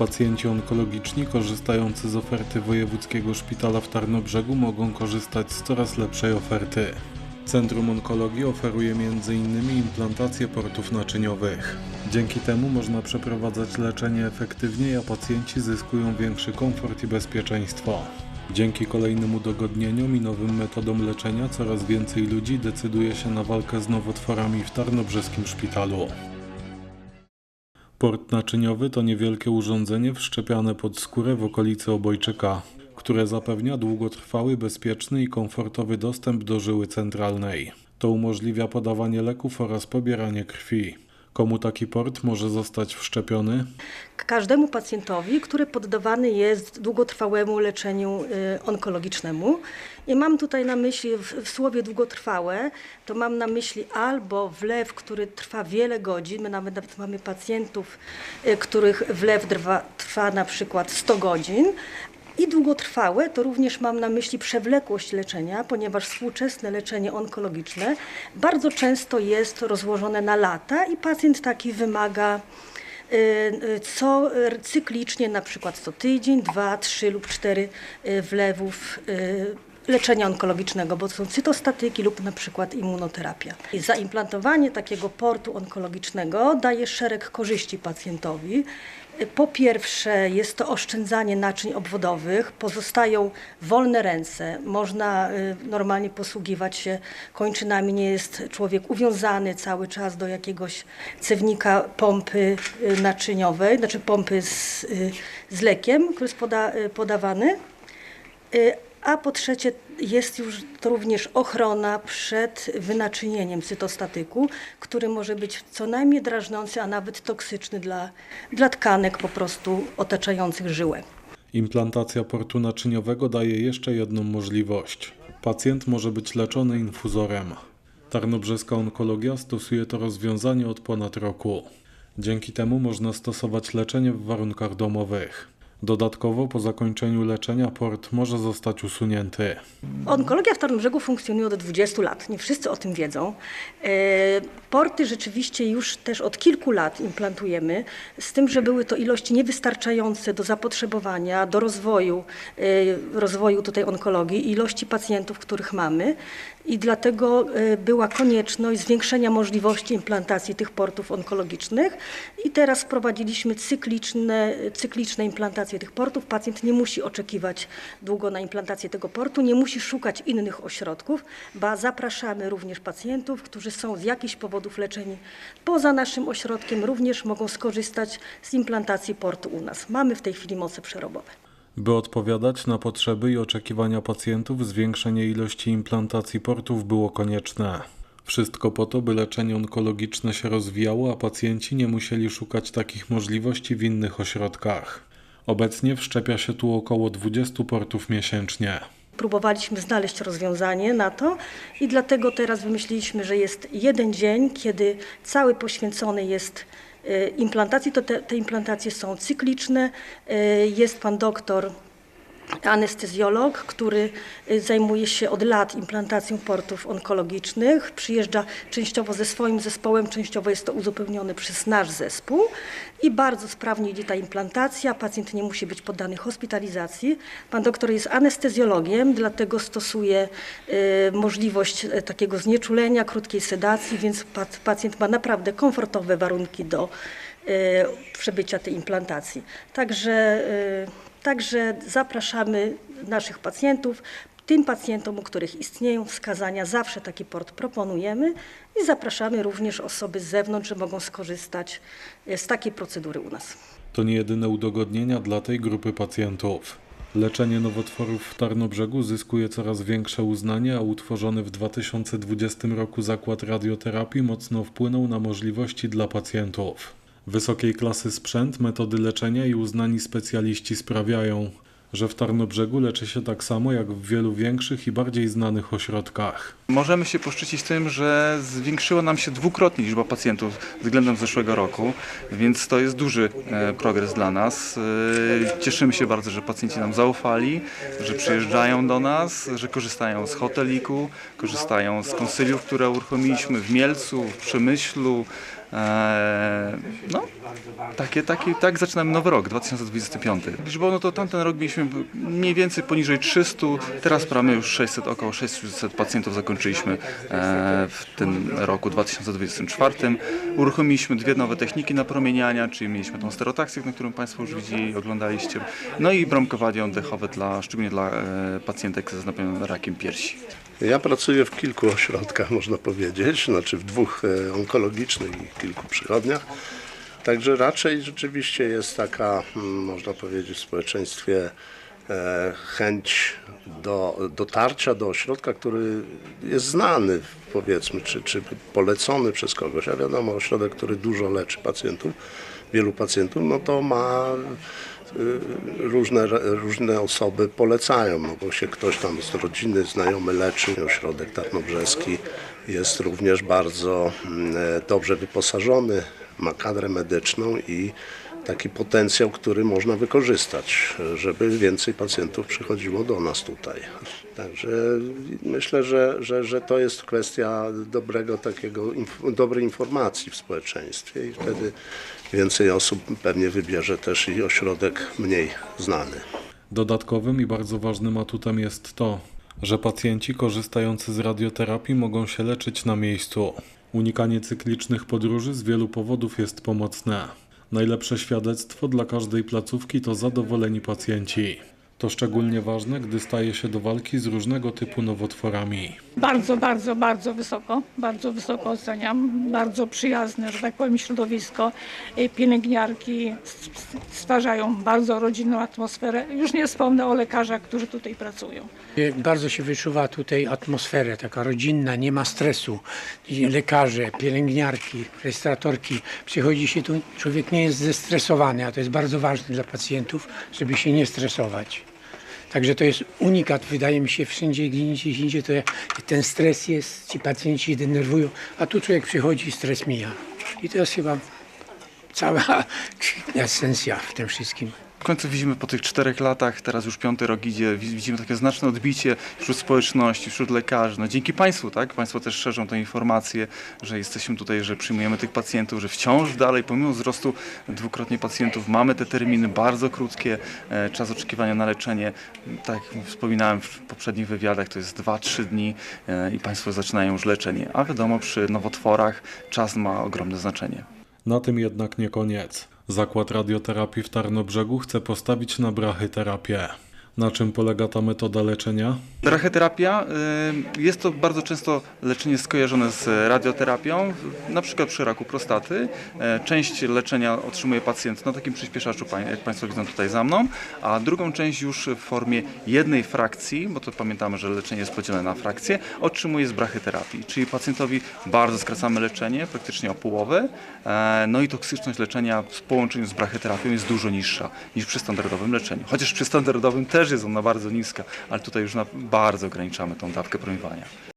Pacjenci onkologiczni korzystający z oferty Wojewódzkiego Szpitala w Tarnobrzegu mogą korzystać z coraz lepszej oferty. Centrum Onkologii oferuje m.in. implantację portów naczyniowych. Dzięki temu można przeprowadzać leczenie efektywniej, a pacjenci zyskują większy komfort i bezpieczeństwo. Dzięki kolejnym udogodnieniom i nowym metodom leczenia coraz więcej ludzi decyduje się na walkę z nowotworami w Tarnobrzeskim Szpitalu. Port naczyniowy to niewielkie urządzenie wszczepiane pod skórę w okolicy obojczyka, które zapewnia długotrwały, bezpieczny i komfortowy dostęp do żyły centralnej. To umożliwia podawanie leków oraz pobieranie krwi. Komu taki port może zostać wszczepiony? każdemu pacjentowi, który poddawany jest długotrwałemu leczeniu y, onkologicznemu. I mam tutaj na myśli w, słowie długotrwałe, to mam na myśli albo wlew, który trwa wiele godzin, my nawet, nawet mamy pacjentów, y, których wlew trwa, trwa na przykład 100 godzin, i długotrwałe to również mam na myśli przewlekłość leczenia, ponieważ współczesne leczenie onkologiczne bardzo często jest rozłożone na lata i pacjent taki wymaga y, y, co cyklicznie, na przykład co tydzień, dwa, trzy lub cztery y, wlewów leczenia onkologicznego, bo to są cytostatyki lub na przykład immunoterapia. Zaimplantowanie takiego portu onkologicznego daje szereg korzyści pacjentowi. Po pierwsze, jest to oszczędzanie naczyń obwodowych, pozostają wolne ręce, można y, normalnie posługiwać się kończynami, nie jest człowiek uwiązany cały czas do jakiegoś cewnika pompy y, naczyniowej, znaczy pompy z, y, z lekiem, który jest poda, podawany. A po trzecie jest już to również ochrona przed wynaczynieniem cytostatyku, który może być co najmniej drażnący, a nawet toksyczny dla, dla tkanek po prostu otaczających żyłę. Implantacja portu naczyniowego daje jeszcze jedną możliwość. Pacjent może być leczony infuzorem. Tarnobrzeska Onkologia stosuje to rozwiązanie od ponad roku. Dzięki temu można stosować leczenie w warunkach domowych. Dodatkowo po zakończeniu leczenia port może zostać usunięty. Onkologia w Tarnobrzegu funkcjonuje od 20 lat. Nie wszyscy o tym wiedzą. E, Porty rzeczywiście już też od kilku lat implantujemy, z tym, że były to ilości niewystarczające do zapotrzebowania, do rozwoju, e, rozwoju tutaj onkologii, ilości pacjentów, których mamy. I dlatego e, była konieczność zwiększenia możliwości implantacji tych portów onkologicznych. I teraz wprowadziliśmy cykliczne, cykliczne implantacje tych portów. Pacjent nie musi oczekiwać długo na implantację tego portu, nie musi szukać innych ośrodków, ba zapraszamy również pacjentów, którzy są z jakichś powodów leczeni poza naszym ośrodkiem, również mogą skorzystać z implantacji portu u nas. Mamy w tej chwili moce przerobowe. By odpowiadać na potrzeby i oczekiwania pacjentów, zwiększenie ilości implantacji portów było konieczne. Wszystko po to, by leczenie onkologiczne się rozwijało, a pacjenci nie musieli szukać takich możliwości w innych ośrodkach. Obecnie wszczepia się tu około 20 portów miesięcznie. Próbowaliśmy znaleźć rozwiązanie na to i dlatego teraz wymyśliliśmy, że jest jeden dzień, kiedy cały poświęcony jest implantacji. To te, te implantacje są cykliczne. E, Jest pan doktor anestezjolog, który y, zajmuje się od lat implantacją portów onkologicznych. Przyjeżdża częściowo ze swoim zespołem, częściowo jest to uzupełnione przez nasz zespół i bardzo sprawnie idzie ta implantacja. Pacjent nie musi być poddany hospitalizacji. Pan doktor jest anestezjologiem, dlatego stosuje y, możliwość y, takiego znieczulenia, krótkiej sedacji, więc pac- pacjent ma naprawdę komfortowe warunki do y, przebycia tej implantacji. Także, także zapraszamy naszych pacjentów. Tym pacjentom, u których istnieją wskazania, zawsze taki port proponujemy i zapraszamy również osoby z zewnątrz, że mogą skorzystać y, z takiej procedury u nas. To nie jedyne udogodnienia dla tej grupy pacjentów. Leczenie nowotworów w Tarnobrzegu zyskuje coraz większe uznanie, a utworzony w 2020 roku zakład radioterapii mocno wpłynął na możliwości dla pacjentów. Wysokiej klasy sprzęt, metody leczenia i uznani specjaliści sprawiają, że w Tarnobrzegu leczy się tak samo jak w wielu większych i bardziej znanych ośrodkach. Możemy się poszczycić tym, że zwiększyła nam się dwukrotnie liczba pacjentów względem zeszłego roku, więc to jest duży e, progres dla nas. E, Cieszymy się bardzo, że pacjenci nam zaufali, że przyjeżdżają do nas, że korzystają z hoteliku, korzystają z konsyliów, które uruchomiliśmy w Mielcu, w Przemyślu, E, no, takie, takie, tak zaczynamy nowy rok, 2025. Liczbowo, no to tamten rok mieliśmy mniej więcej poniżej 300, teraz mamy już 600, około 600 pacjentów zakończyliśmy e, w tym roku 2024. Uruchomiliśmy dwie nowe techniki napromieniania, czyli mieliśmy tą stereotaksję, na którą Państwo już widzieli, oglądaliście, no i bronkowanie oddechowe, dla, szczególnie dla e, pacjentek zaznakowionym rakiem piersi. Ja pracuję w kilku ośrodkach, można powiedzieć, znaczy w dwóch e, onkologicznych i kilku przychodniach. Także raczej rzeczywiście jest taka, mm, można powiedzieć, w społeczeństwie e, chęć do dotarcia do ośrodka, który jest znany, powiedzmy, czy, czy polecony przez kogoś. A wiadomo, ośrodek, który dużo leczy pacjentów, wielu pacjentów, no to ma różne, różne osoby polecają, no bo się ktoś tam z rodziny, znajomy leczy. Ośrodek Tarnobrzeski jest również bardzo mm, e, dobrze wyposażony, ma kadrę medyczną i taki potencjał, który można wykorzystać, żeby więcej pacjentów przychodziło do nas tutaj. Także myślę, że, że, że to jest kwestia dobrego takiego, dobrej informacji w społeczeństwie i wtedy więcej osób pewnie wybierze też i ośrodek mniej znany. Dodatkowym i bardzo ważnym atutem jest to, że pacjenci korzystający z radioterapii mogą się leczyć na miejscu. Unikanie cyklicznych podróży z wielu powodów jest pomocne. Najlepsze świadectwo dla każdej placówki to zadowoleni pacjenci. To szczególnie ważne, gdy staje się do walki z różnego typu nowotworami. Bardzo, bardzo, bardzo wysoko, bardzo wysoko oceniam. Bardzo przyjazne, że tak powiem, środowisko. Y, Pielęgniarki stwarzają bardzo rodzinną atmosferę. Już nie wspomnę o lekarzach, którzy tutaj pracują. Bardzo się wyczuwa tutaj atmosfera taka rodzinna, nie ma stresu. Lekarze, pielęgniarki, rejestratorki, przychodzi się tu, człowiek nie jest zestresowany, a to jest bardzo ważne dla pacjentów, żeby się nie stresować. Także to jest unikat, wydaje mi się, wszędzie, gdzie indziej, to ten stres jest, ci pacjenci się denerwują, a tu człowiek przychodzi i stres mija. I to jest chyba cała esencja w tym wszystkim. W końcu widzimy po tych czterech latach, teraz już piąty rok idzie, wi- widzimy takie znaczne odbicie wśród społeczności, wśród lekarzy. No dzięki Państwu, tak? Państwo też szerzą tę informację, że jesteśmy tutaj, że przyjmujemy tych pacjentów, że wciąż dalej, pomimo wzrostu dwukrotnie pacjentów, mamy te terminy bardzo krótkie, e, czas oczekiwania na leczenie, tak jak wspominałem w poprzednich wywiadach, to jest 2-3 dni e, i Państwo zaczynają już leczenie. A wiadomo, przy nowotworach czas ma ogromne znaczenie. Na tym jednak nie koniec. Zakład radioterapii w Tarnobrzegu chce postawić na brachyterapię. Na czym polega ta metoda leczenia? Brachyterapia y, jest to bardzo często leczenie skojarzone z radioterapią, na przykład przy raku prostaty. E, Część leczenia otrzymuje pacjent na takim przyspieszaczu, jak Państwo widzą tutaj za mną, a drugą część już w formie jednej frakcji, bo to pamiętamy, że leczenie jest podzielone na frakcje, otrzymuje z brachyterapii. Czyli pacjentowi bardzo skracamy leczenie, praktycznie o połowę, e, no i toksyczność leczenia w połączeniu z brachyterapią jest dużo niższa niż przy standardowym leczeniu. Chociaż przy standardowym też jest ona bardzo niska, ale tutaj już na bardzo ograniczamy tą dawkę promieniowania.